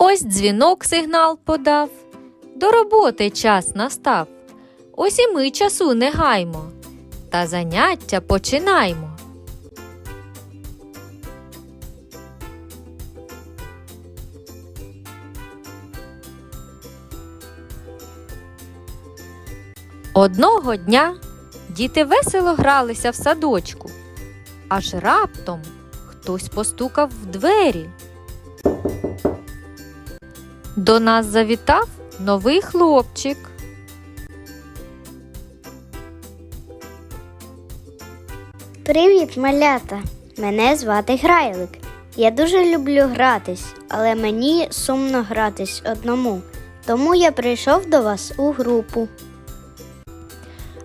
Ось дзвінок сигнал подав. До роботи час настав. Ось і ми часу не гаймо. Та заняття починаймо. Одного дня діти весело гралися в садочку, аж раптом хтось постукав в двері. До нас завітав новий хлопчик. Привіт, малята! Мене звати Грайлик. Я дуже люблю гратись, але мені сумно гратись одному. Тому я прийшов до вас у групу.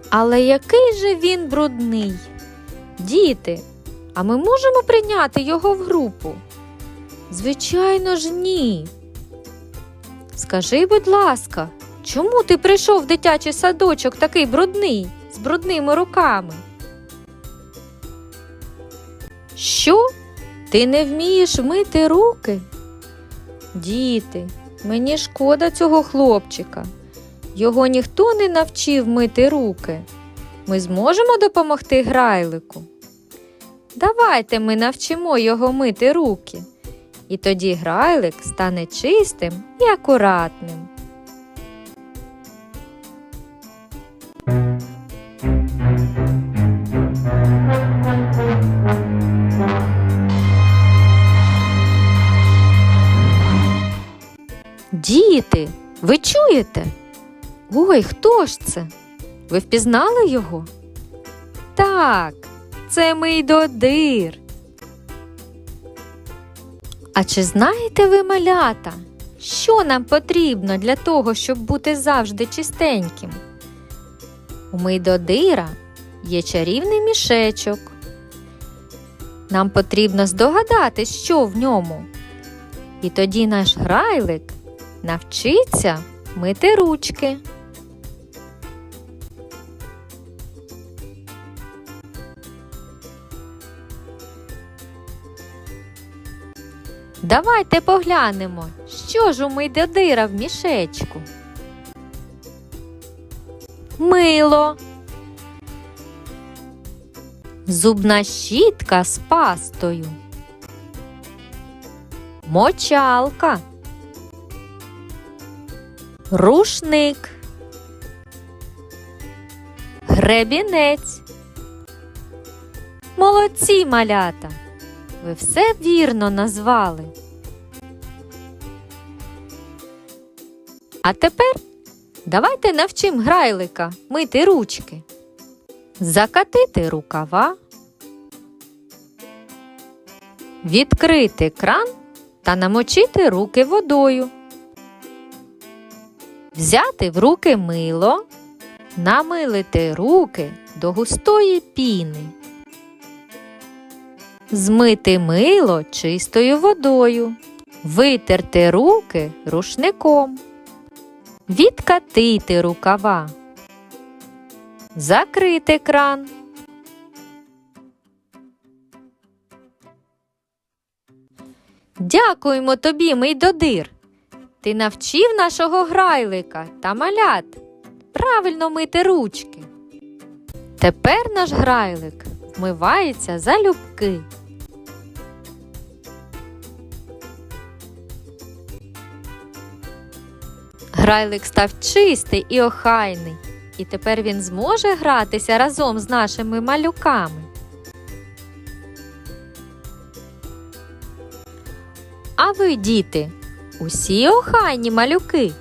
Але який же він брудний? Діти, а ми можемо прийняти його в групу? Звичайно ж, ні. Скажи, будь ласка, чому ти прийшов в дитячий садочок такий брудний, з брудними руками? Що? Ти не вмієш мити руки? Діти, мені шкода цього хлопчика. Його ніхто не навчив мити руки. Ми зможемо допомогти грайлику. Давайте ми навчимо його мити руки. І тоді грайлик стане чистим і акуратним. Діти, ви чуєте? Ой, хто ж це? Ви впізнали його? Так, це мій додир. А чи знаєте ви, малята, що нам потрібно для того, щоб бути завжди чистеньким? У Мийдодира є чарівний мішечок. Нам потрібно здогадатись, що в ньому. І тоді наш грайлик навчиться мити ручки. Давайте поглянемо, що ж у Мийдодира в мішечку. Мило. Зубна щітка з пастою. Мочалка. Рушник. Гребінець. Молодці малята. Ви все вірно назвали. А тепер давайте навчим грайлика мити ручки, закатити рукава, відкрити кран та намочити руки водою, взяти в руки мило, намилити руки до густої піни. Змити мило чистою водою, витерти руки рушником, відкатити рукава, закрити кран. Дякуємо тобі, мій додир. Ти навчив нашого грайлика та малят правильно мити ручки. Тепер наш грайлик вмивається залюбки. Грайлик став чистий і охайний, і тепер він зможе гратися разом з нашими малюками. А ви, діти, усі охайні малюки.